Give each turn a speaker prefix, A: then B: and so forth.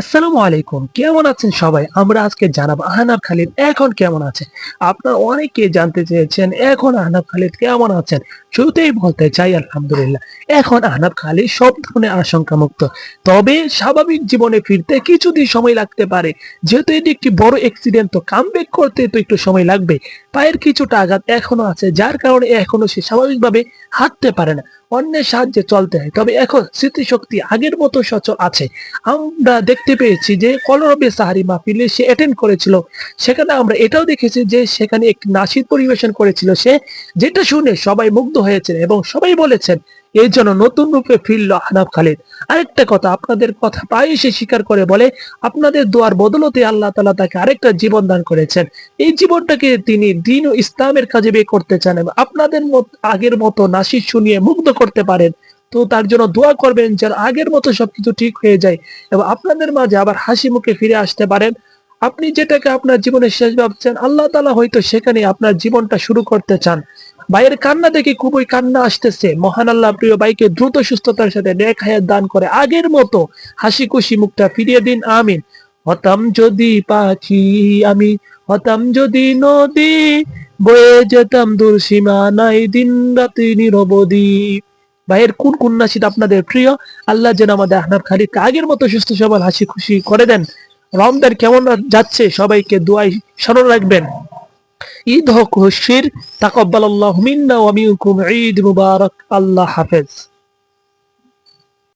A: আসসালামু আলাইকুম, কেমন আছেন সবাই? আমরা আজকে জানাব আহনাব খালিদ। এখন কেমন আছে আপনার অনেকে জানতে চেয়েছেন, এখন আহনাব খালিদ কেমন আছেন? শুরুতেই বলতে চাই, আলহামদুলিল্লাহ। এখন আহনাব খালিদ সব ধরনের আশঙ্কা মুক্ত। তবে স্বাভাবিক জীবনে ফিরতে কিছুদিন সময় লাগতে পারে। যেহেতু এটি একটি বড় অ্যাক্সিডেন্ট তো কামব্যাক করতে তো একটু সময় লাগবে। পায়ের কিছুটা আঘাত এখনও আছে, যার কারণে এখনও সে স্বাভাবিকভাবে হাঁটতে পারে না। অন্যের সাহায্যে চলতে হয়। তবে এখন স্মৃতিশক্তি আগের মতো সচল আছে। আমরা দেখতে পেয়েছি যে কলরবে সাহারি মাহফিলে সে অ্যাটেন্ড করেছিল। সেখানে আমরা এটাও দেখেছি যে সেখানে একটি নাসির পরিবেশন করেছিল সে, যেটা শুনে সবাই মুগ্ধ হয়েছেন এবং সবাই বলেছেন, এর জন্য নতুন রূপে ফিরল হানাফ খালিদ। আরেকটা কথা, আপনাদের কথা প্রায় সে স্বীকার করে বলে, আপনাদের দোয়ার বদলতে আল্লাহ তালা তাকে আরেকটা জীবন দান করেছেন। এই জীবনটাকে তিনি দিন ও ইসলামের কাজে বের করতে চান এবং আপনাদের আগের মতো নাসির শুনিয়ে মুগ্ধ করতে পারেন। তো তার জন্য দোয়া করবেন যেন আগের মতো সবকিছু ঠিক হয়ে যায় এবং আপনাদের মাঝে আবার হাসি মুখে ফিরে আসতে পারেন। আপনি যেটাকে আপনার জীবনের শেষ ভাবছেন, আল্লাহ তালা হয়তো সেখানে আপনার জীবনটা শুরু করতে চান। ভাইয়ের কান্না দেখে খুবই কান্না আসতেছে। মহান আল্লাহ প্রিয় ভাইকে দ্রুত সুস্থতার সাথে নেক হায়াত দান করে। আগের মতো হাসি খুশি মুখটা ফিরিয়ে দিন, আমিন। হতাম যদি পাখি আমি, হতাম যদি নদী, বয়ে যেতাম দূর সীমানায় দিন রাত্রি নিরবধি। ভাইয়ের কোন কোন আপনাদের প্রিয়? আল্লাহ যেন আমাদের আহনাব খালিদকে আগের মতো সুস্থ সবল হাসি খুশি করে দেন। রমজান কেমন যাচ্ছে? সবাইকে দোয়াই স্মরণ রাখবেন। ঈদ হোক খুশির তাকব্বাল আল্লাহ মিন্না ওয়া মিনকুম। ঈদ মুবারক। আল্লাহ হাফেজ।